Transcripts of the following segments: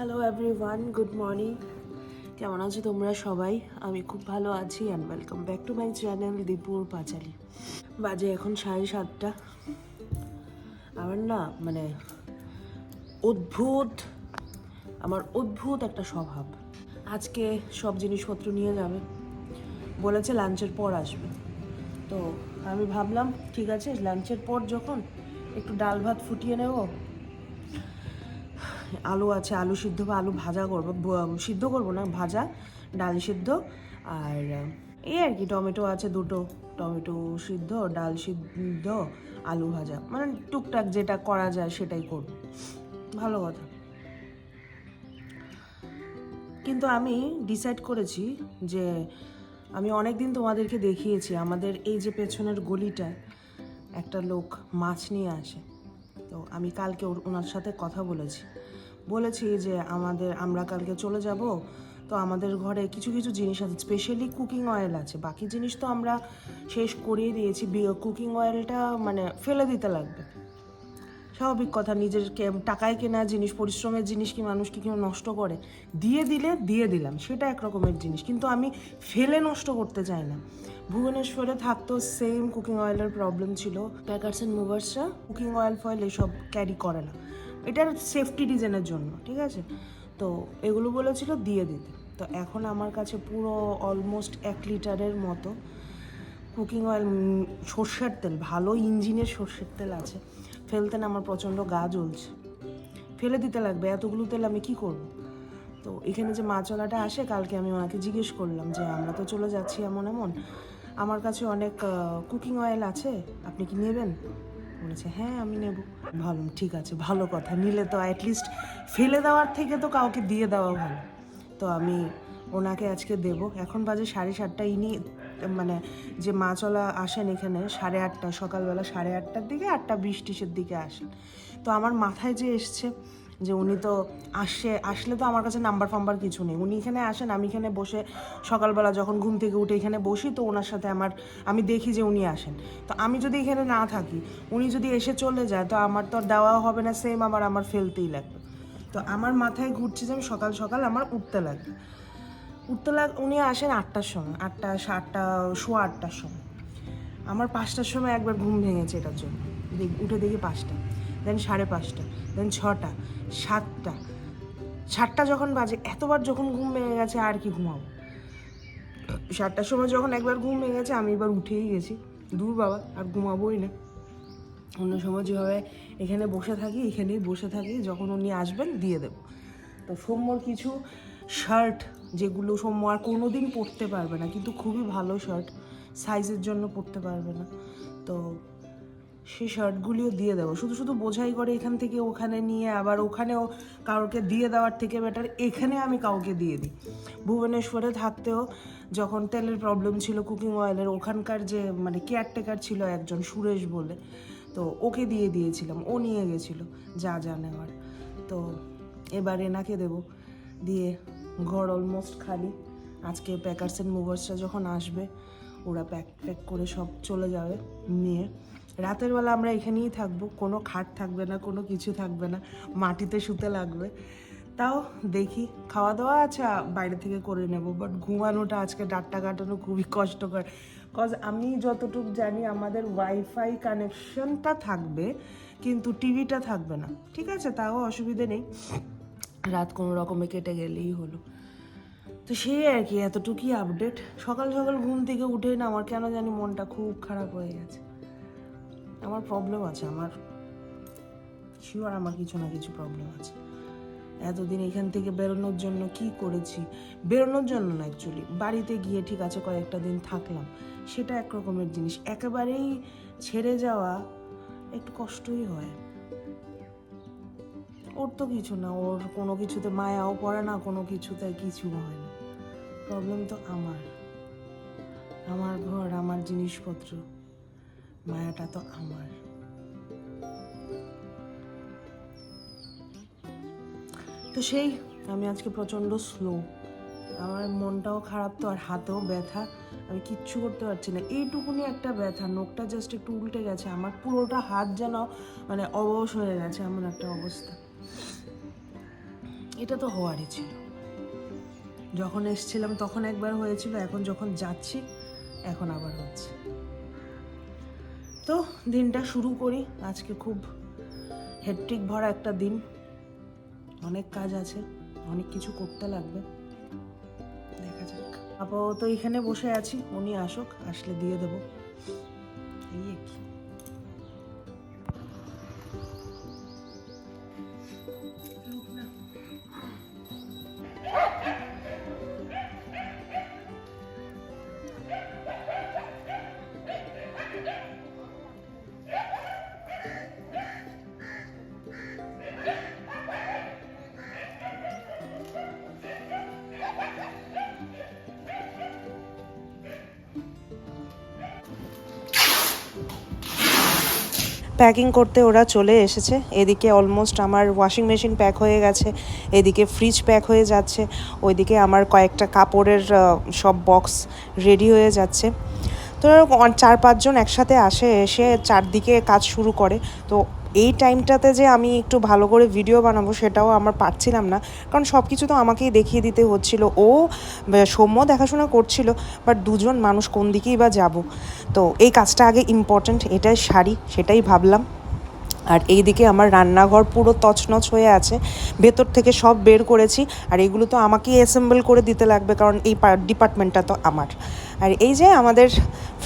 Hello everyone good morning কেমন আছো তোমরা সবাই? আমি খুব ভালো আছি and welcome back to my channel দীপুর পাঁচালি বাজে এখন সাড়ে সাতটা। আমার না মানে অদ্ভুত, আমার অদ্ভুত একটা স্বভাব। আজকে সব জিনিসপত্র নিয়ে যাবে। বলেছে লাঞ্চের পর আসবে। তো আমি ভাবলাম, ঠিক আছে লাঞ্চের পর যখন একটু ডাল ভাত ফুটিয়ে নেব আলু আছে, আলু সিদ্ধ বা আলু ভাজা করব সিদ্ধ করব না, ভাজা, ডাল সিদ্ধ আর, এই আর কি, টমেটো আছে দুটো, টমেটো সিদ্ধ, ডাল সিদ্ধ, আলু ভাজা মানে টুকটাক যেটা করা যায় সেটাই করব, ভালো কথা। কিন্তু আমি ডিসাইড করেছি যে আমি অনেক দিন তোমাদেরকে দেখিয়েছি, আমাদের এই যে পেছনের গলিটায় একটা লোক মাছ নিয়ে আসে, তো আমি কালকে ওনার সাথে কথা বলেছি। বলেছি যে আমাদের, আমরা কালকে চলে যাব। তো আমাদের ঘরে কিছু কিছু জিনিস আছে স্পেশালি কুকিং অয়েল আছে। বাকি জিনিস তো আমরা শেষ করিয়ে দিয়েছি। কুকিং অয়েলটা মানে ফেলে দিতে লাগবে। স্বাভাবিক কথা, নিজের টাকায় কেনা জিনিস, পরিশ্রমের জিনিস কি মানুষ কি কেউ নষ্ট করে? দিয়ে দিলে দিয়ে দিলাম, সেটা এক রকমের জিনিস। কিন্তু আমি ফেলে নষ্ট করতে চাই না। ভুবনেশ্বরে থাকতো সেম কুকিং অয়েলের প্রবলেম ছিল। প্যাকার্স অ্যান্ড মুভার্সরা কুকিং অয়েল ফয়েল এসব ক্যারি করে না। এটার সেফটি রিজনের জন্য, ঠিক আছে? তো এগুলো বলেছিল দিয়ে দিতে। তো এখন আমার কাছে পুরো অলমোস্ট এক লিটারের মতো কুকিং অয়েল সর্ষের তেল, ভালো ইঞ্জিনের সর্ষের তেল আছে। ফেলতে না আমার প্রচণ্ড গা জ্বলছে। ফেলে দিতে লাগবে, এতগুলো তেল আমি কি করব? তো এখানে যে মাছওয়ালাটা আসে, কালকে আমি ওনাকে জিজ্ঞেস করলাম যে, আমরা তো চলে যাচ্ছি এমন এমন। আমার কাছে অনেক কুকিং অয়েল আছে, আপনি কি নেবেন? বলেছে হ্যাঁ আমি নেব। ভালো, ঠিক আছে, ভালো কথা। নিলে তো অ্যাটলিস্ট ফেলে দেওয়ার থেকে তো কাউকে দিয়ে দেওয়া ভালো। তো আমি ওনাকে আজকে দেব। এখন বাজে সাড়ে সাতটা, ইনি মানে যে মা চলা আসেন এখানে সাড়ে আটটা, সকালবেলা সাড়ে আটটার দিকে, আটটা বিশ দিকে আসেন। তো আমার মাথায় যে এসছে যে উনি তো আসে, আসলে তো আমার কাছে নাম্বার ফাম্বার কিছু নেই। উনি এখানে আসেন, আমি এখানে বসে সকালবেলা যখন ঘুম থেকে উঠে এখানে বসি, তো ওনার সাথে আমার, আমি দেখি যে উনি আসেন। তো আমি যদি এখানে না থাকি, উনি যদি এসে চলে যায়, তো আমার তো দেওয়াও হবে না সেম আমার আমার ফেলতেই লাগবে। তো আমার মাথায় ঘুরছে যে আমি সকাল সকাল আমার উঠতে লাগবে উঠতে লাগ উনি আসেন আটটার সময়, আটটা সাতটা সোয়া আটটার সময়। আমার পাঁচটার সময় একবার ঘুম ভেঙেছে এটার জন্য। উঠে দেখি পাঁচটা। দেন সাড়ে পাঁচটা দেন ছটা, সাতটা। সাতটা যখন বাজে, এতবার যখন ঘুম ভেঙে গেছে, আর কি ঘুমাবো? সাতটার সময় যখন একবার ঘুম ভেঙে গেছে, আমি এবার উঠেই গেছি। দূর বাবা, আর ঘুমাবোই না। অন্য সময় যেভাবে এখানে বসে থাকি, এখানেই বসে থাকি, যখন উনি আসবেন, দিয়ে দেব। তো সৌম্যর কিছু শার্ট যেগুলো সৌম্য আর কোনো দিন পরতে পারবে না, কিন্তু খুবই ভালো শার্ট সাইজের জন্য পরতে পারবে না। তো সেই শার্টগুলিও দিয়ে দেবো। শুধু শুধু বোঝাই করে এখান থেকে ওখানে নিয়ে আবার ওখানেও কাউকে দিয়ে দেওয়ার থেকে বেটার এখানে আমি কাউকে দিয়ে দিই। ভুবনেশ্বরে থাকতেও যখন তেলের প্রবলেম ছিল কুকিং অয়েলের ওখানকার যে মানে কেয়ারটেকার ছিল একজন সুরেশ বলে, তো ওকে দিয়ে দিয়েছিলাম। ও নিয়ে গেছিল যা যা নেওয়ার। তো এবার এনাকে দেব। দিয়ে ঘর অলমোস্ট খালি। আজকে প্যাকার্স অ্যান্ড মুভার্সরা যখন আসবে, ওরা প্যাক প্যাক করে সব চলে যাবে নিয়ে রাতের বেলা আমরা এখানেই থাকব, কোনো খাট থাকবে না, কোনো কিছু থাকবে না, মাটিতে শুতে লাগবে। তাও দেখি খাওয়া দাওয়া আছে, বাইরে থেকে করে নেব বাট ঘুমানোটা আজকে ডাট্টা কাটানো খুবই কষ্টকর। কজ আমি যতটুকু জানি আমাদের ওয়াইফাই কানেকশনটা থাকবে, কিন্তু টিভিটা থাকবে না। ঠিক আছে? তাও অসুবিধে নেই। রাত কোনো রকমে কেটে গেলেই হলো। তো সেই আর কি, এতটুকুই আপডেট সকাল সকাল ঘুম থেকে উঠে না, আমার কেন জানি মনটা খুব খারাপ হয়ে গেছে। আমার প্রবলেম আছে, আমার শিওর আমার কিছু না কিছু প্রবলেম আছে। এতদিন এখান থেকে বেরোনোর জন্য কি করেছি? বেরোনোর জন্য না অ্যাকচুয়ালি বাড়িতে গিয়ে ঠিক আছে কয়েকটা দিন থাকলাম, সেটা এক রকমের জিনিস। একেবারেই ছেড়ে যাওয়া একটু কষ্টই হয়। ওর তো কিছু না, ওর কোনো কিছুতে মায়াও পড়ে না, কোনো কিছুতে কিছু হয় না। প্রবলেম তো আমার। আমার ঘর, আমার জিনিসপত্র। মায়াটা তো আমার। তো সেই, আমি আজকে প্রচণ্ড স্লো আমার মনটাও খারাপ তো, আর হাতেও ব্যথা। আমি কিচ্ছু করতে পারছি না। এইটুকুনি একটা ব্যথা নোকটা জাস্ট একটু উল্টে গেছে। আমার পুরোটা হাত যেন মানে অবশ হয়ে গেছে, এমন একটা অবস্থা। এটা তো হওয়ারই ছিল। যখন এসছিলাম তখন একবার হয়েছিল, এখন যখন যাচ্ছি, এখন আবার হচ্ছে। তো দিনটা শুরু করি। আজকে খুব হেট্রিক ভরা একটা দিন। অনেক কাজ আছে, অনেক কিছু করতে লাগবে। দেখা যাক। আপাতত এখানে বসে আছি, উনি আসুক, আসলে দিয়ে দেবো। এই কি। প্যাকিং করতে ওরা চলে এসেছে। এদিকে অলমোস্ট আমার ওয়াশিং মেশিন প্যাক হয়ে গেছে, এদিকে ফ্রিজ প্যাক হয়ে যাচ্ছে, ওইদিকে আমার কয়েকটা কাপড়ের সব বক্স রেডি হয়ে যাচ্ছে। তো চার পাঁচজন একসাথে আসে, এসে চারদিকে কাজ শুরু করে। তো এই টাইমটাতে যে আমি একটু ভালো করে ভিডিও বানাবো সেটাও আমার পারছিলাম না। কারণ সব কিছু তো আমাকেই দেখিয়ে দিতে হচ্ছিল। ও সৌম্য দেখাশোনা করছিল, বাট দুজন মানুষ কোন দিকেই বা যাব? তো এই কাজটা আগে ইম্পর্ট্যান্ট এটাই শাড়ি সেটাই ভাবলাম। আর এইদিকে আমার রান্নাঘর পুরো তছনছ হয়ে আছে। ভেতর থেকে সব বের করেছি। আর এগুলো তো আমাকেই অ্যাসেম্বল করে দিতে লাগবে, কারণ এই ডিপার্টমেন্টটা তো আমার। আর এই যে আমাদের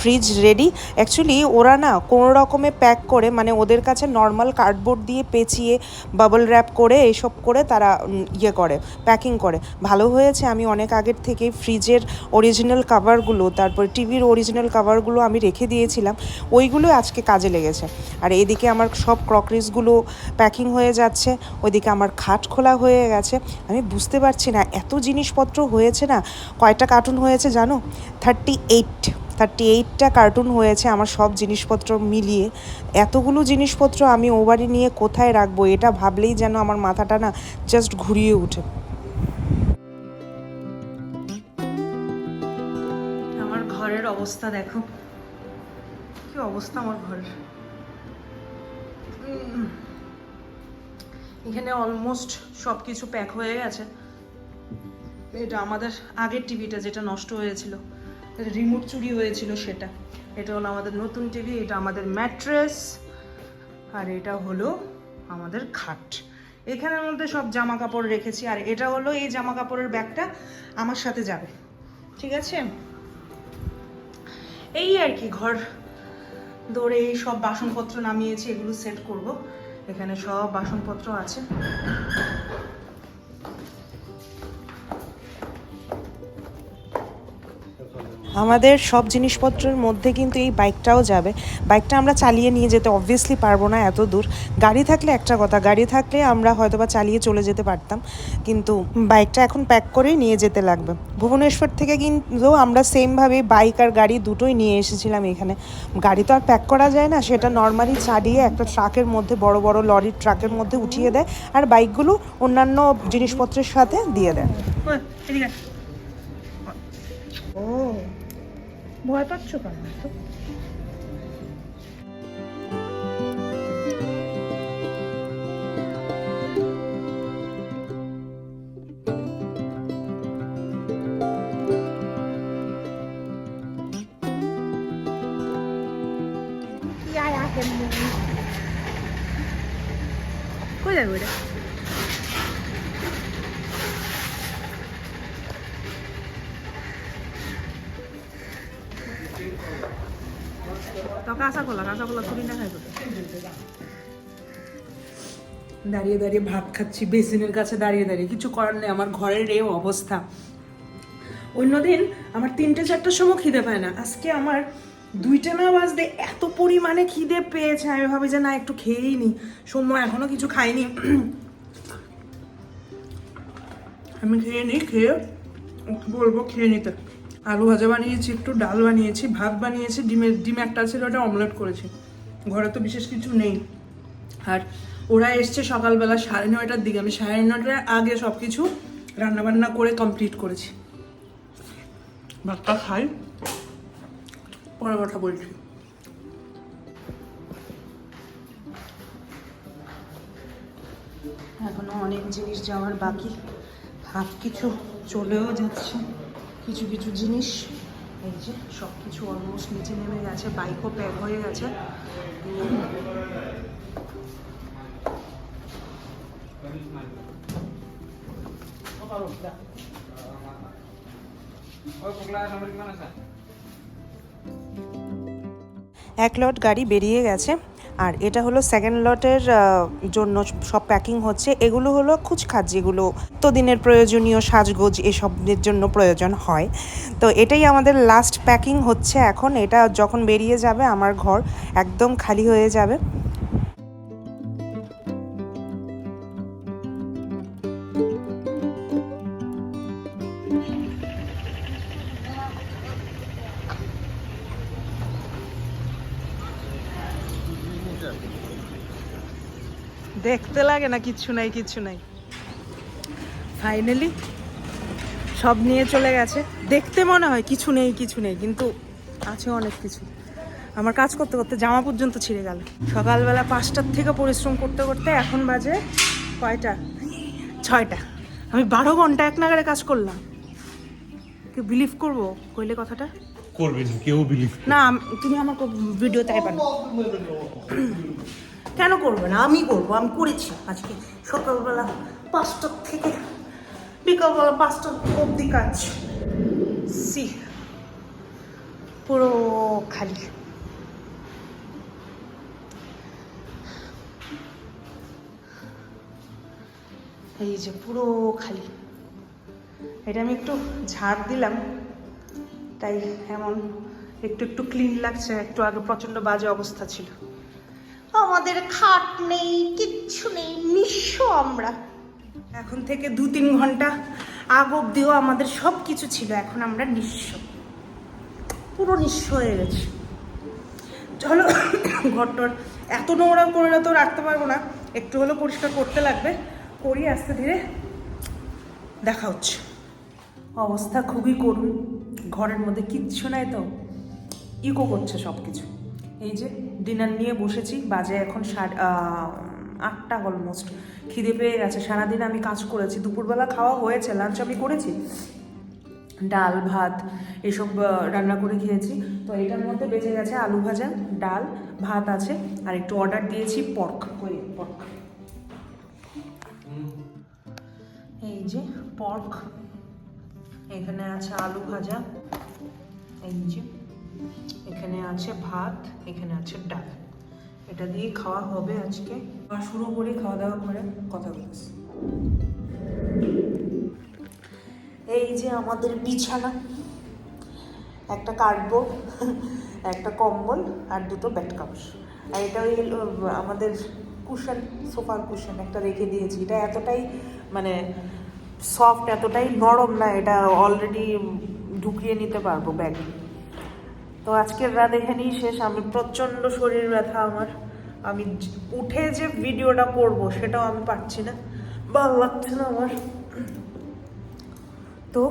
ফ্রিজ রেডি অ্যাকচুয়ালি ওরা না কোনো রকমে প্যাক করে মানে ওদের কাছে নর্মাল কার্ডবোর্ড দিয়ে পেঁচিয়ে বাবল র্যাপ করে, এসব করে তারা ইয়ে করে প্যাকিং করে। ভালো হয়েছে, আমি অনেক আগের থেকেই ফ্রিজের অরিজিনাল কাভারগুলো তারপরে টিভির অরিজিনাল কাভারগুলো আমি রেখে দিয়েছিলাম, ওইগুলো আজকে কাজে লেগেছে। আর এইদিকে আমার সব ক্রকরিজগুলো প্যাকিং হয়ে যাচ্ছে, ওইদিকে আমার খাট খোলা হয়ে গেছে। আমি বুঝতে পারছি না, এত জিনিসপত্র হয়েছে না, কয়টা কার্টুন হয়েছে জানো? থার্টি এইট, থার্টি এইটটা কার্টুন হয়েছে, আমার সব জিনিসপত্র মিলিয়ে। এতগুলো জিনিসপত্র আমি ও বাড়ি নিয়ে কোথায় রাখব, এটা ভাবলেই যেন আমার মাথাটা না জাস্ট ঘুরিয়ে ওঠে। আমার ঘরের অবস্থা দেখো। কি অবস্থা আমার ঘরের? এখানে অলমোস্ট সব কিছু প্যাক হয়ে গেছে। এটা আমাদের আগের টিভিটা যেটা নষ্ট হয়েছিল। রিমোট চুরি হয়েছিল সেটা। এটা হলো আমাদের নতুন টিভি এটা আমাদের ম্যাট্রেস আর এটা হলো আমাদের খাট। এখানের মধ্যে সব জামা কাপড় রেখেছি, আর এটা হলো এই জামা কাপড়ের ব্যাগটা আমার সাথে যাবে। ঠিক আছে? এই আর কি, ঘর দৌড়ে এই সব বাসনপত্র নামিয়েছি, এগুলো সেট করব। এখানে সব বাসনপত্র আছে। আমাদের সব জিনিসপত্রের মধ্যে কিন্তু এই বাইকটাও যাবে। বাইকটা আমরা চালিয়ে নিয়ে যেতে অবভিয়াসলি পারব না এত দূর। গাড়ি থাকলে একটা কথা গাড়ি থাকলে আমরা হয়তো বা চালিয়ে চলে যেতে পারতাম। কিন্তু বাইকটা এখন প্যাক করেই নিয়ে যেতে লাগবে। ভুবনেশ্বর থেকে কিন্তু আমরা সেমভাবে বাইক আর গাড়ি দুটোই নিয়ে এসেছিলাম এখানে। গাড়ি তো আর প্যাক করা যায় না সেটা নর্মালি চালিয়ে একটা ট্রাকের মধ্যে বড় বড় লরির ট্রাকের মধ্যে উঠিয়ে দেয় আর বাইকগুলো অন্যান্য জিনিসপত্রের সাথে দিয়ে দেয়। ও। ভয় পাচ্ছ কেন তো কই যাবে কাঁচা কলা কাঁচা কলা দাঁড়িয়ে দাঁড়িয়ে ভাত খাচ্ছি, বেসিনের কাছে দাঁড়িয়ে দাঁড়িয়ে। কিছু করার নেই, আমার ঘরের এই অবস্থা। অন্যদিন আমার তিনটে, চারটার সময় খিদে পায় না। আজকে আমার দুইটা না বাজতে এত পরিমাণে খিদে পেয়েছে, আমি ভাবি যে না, একটু খেয়েই নি। সময় এখনও কিছু খাইনি আমি খেয়ে নিই খেয়ে বলব, খেয়ে নিতে। আলু ভাজা বানিয়েছি, একটু ডাল বানিয়েছি, ভাত বানিয়েছি, ডিমের, ডিম একটা ছিল, ওটা অমলেট করেছি। ঘরে তো বিশেষ কিছু নেই। আর ওরা এসছে সকালবেলা সাড়ে নয়টার দিকে। আমি সাড়ে নয়টার আগে সব কিছু রান্নাবান্না করে কমপ্লিট করেছি। ভাতটা খাই পরে কথা বলছি। এখনও অনেক জিনিস যাওয়ার বাকি। হাফ কিছু চলেও যাচ্ছে। কিছু কিছু জিনিস, এই যে সব কিছু অলমোস্ট নিচে নেমে গেছে বাইকও প্যাক হয়ে গেছে। এক লট গাড়ি বেরিয়ে গেছে। আর এটা হলো সেকেন্ড লটের জন্য সব প্যাকিং হচ্ছে। এগুলো হলো খুচখাচ, যেগুলো তো দিনের প্রয়োজনীয় সাজগোজ এসবের জন্য প্রয়োজন হয়। তো এটাই আমাদের লাস্ট প্যাকিং হচ্ছে এখন। এটা যখন বেরিয়ে যাবে আমার ঘর, একদম খালি হয়ে যাবে। দেখতে লাগে না কিচ্ছু নাই কিচ্ছু নাই। ফাইনালি সব নিয়ে চলে গেছে। দেখতে মনে হয় কিছু নেই কিছু নেই কিন্তু আছে অনেক কিছু। আমার কাজ করতে করতে জামা পর্যন্ত ছিঁড়ে গেল। সকালবেলা পাঁচটার থেকে পরিশ্রম করতে করতে এখন বাজে কয়টা? ছয়টা। আমি বারো ঘণ্টা এক নাগারে কাজ করলাম। কি বিলিভ করব? কইলে কথাটা? করবে না কেউ বিলিভ না। তুমি আমার ভিডিও তাই পারো কেন করবে না? আমি করব, আমি করেছি। আজকে সকালবেলা পাঁচটার থেকে, বিকালবেলা পাঁচটা অবধি কাজ। সি, পুরো খালি। এই যে পুরো খালি। এটা আমি একটু ঝাড় দিলাম, তাই এমন একটু একটু ক্লিন লাগছে, একটু আগে প্রচণ্ড বাজে অবস্থা ছিল। আমাদের খাট নেই, কিচ্ছু নেই, নিঃস্ব আমরা। এখন থেকে দু তিন ঘণ্টা আগ অব্দিও আমাদের সব কিছু ছিল, এখন আমরা নিঃস্ব। পুরো নিঃস্ব হয়ে গেছি। চলো, ঘরটর এত নোংরা করে তো রাখতে পারব না। একটু হলেও পরিষ্কার করতে লাগবে। করি আস্তে ধীরে। দেখা হচ্ছে। অবস্থা খুবই করুণ। ঘরের মধ্যে কিচ্ছু নাই তো। ইকো করছে সব কিছু এই যে ডিনার নিয়ে বসেছি, বাজে এখন সাড়ে আটটা অলমোস্ট খিদে পেয়ে গেছে, সারাদিন আমি কাজ করেছি, দুপুরবেলা খাওয়া হয়েছে লাঞ্চ আমি করেছি। ডাল, ভাত, এসব রান্না করে খেয়েছি। তো এটার মধ্যে বেঁচে গেছে আলু ভাজা, ডাল, ভাত আছে, আর একটু অর্ডার দিয়েছি পর্ক কই পর্ক এই যে পর্ক এখানে আছে আলু ভাজা। এই যে এখানে আছে ভাত, এখানে আছে ডাল। এটা দিয়ে খাওয়া হবে আজকে। আর শুরু করি খাওয়া দাওয়া করে কথা বলছি এই যে আমাদের বিছানা, একটা কার্ডবোর্ড একটা কম্বল আর দুটো বেড কাপড় আর এটা ওই আমাদের কুশন সোফার কুশন একটা রেখে দিয়েছি। এটা এতটাই মানে সফট এতটাই নরম না, এটা অলরেডি ঢুকিয়ে নিতে পারব ব্যাগ তো আজকের রাত এখানেই শেষ। আমি প্রচণ্ড শরীর ব্যথা আমার। আমি উঠে যে ভিডিওটা করব সেটাও আমি পারছি না। ভালো লাগছে না আমার। তো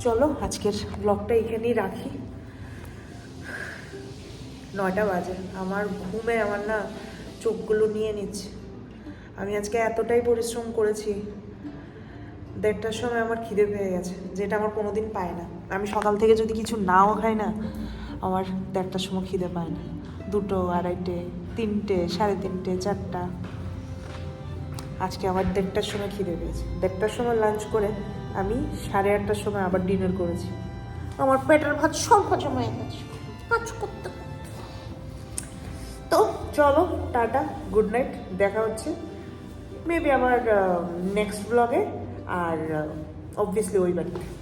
চলো, আজকের ব্লগটা এখানেই রাখি। নয়টা বাজে। আমার ঘুমে আমার না চোখগুলো নিয়ে নিচ্ছে। আমি আজকে এতটাই পরিশ্রম করেছি, দেড়টার সময় আমার খিদে পেয়ে গেছে, যেটা আমার কোনোদিন পায় না। আমি সকাল থেকে যদি কিছু নাও খাই না, আমার দেড়টার সময় খিদে পায় না। দুটো, আড়াইটে, তিনটে, সাড়ে তিনটে, চারটা। আজকে আমার দেড়টার সময় খিদে পেয়েছে। দেড়টার সময় লাঞ্চ করে আমি সাড়ে আটটার সময় আবার ডিনার করেছি। আমার পেটের ভাত সব হজম হয়ে গেছে। করতে। তো চলো, টাটা গুড নাইট দেখা হচ্ছে। মেবি আমার নেক্সট ব্লগে আর অবভিয়াসলি ওই বাড়িতে।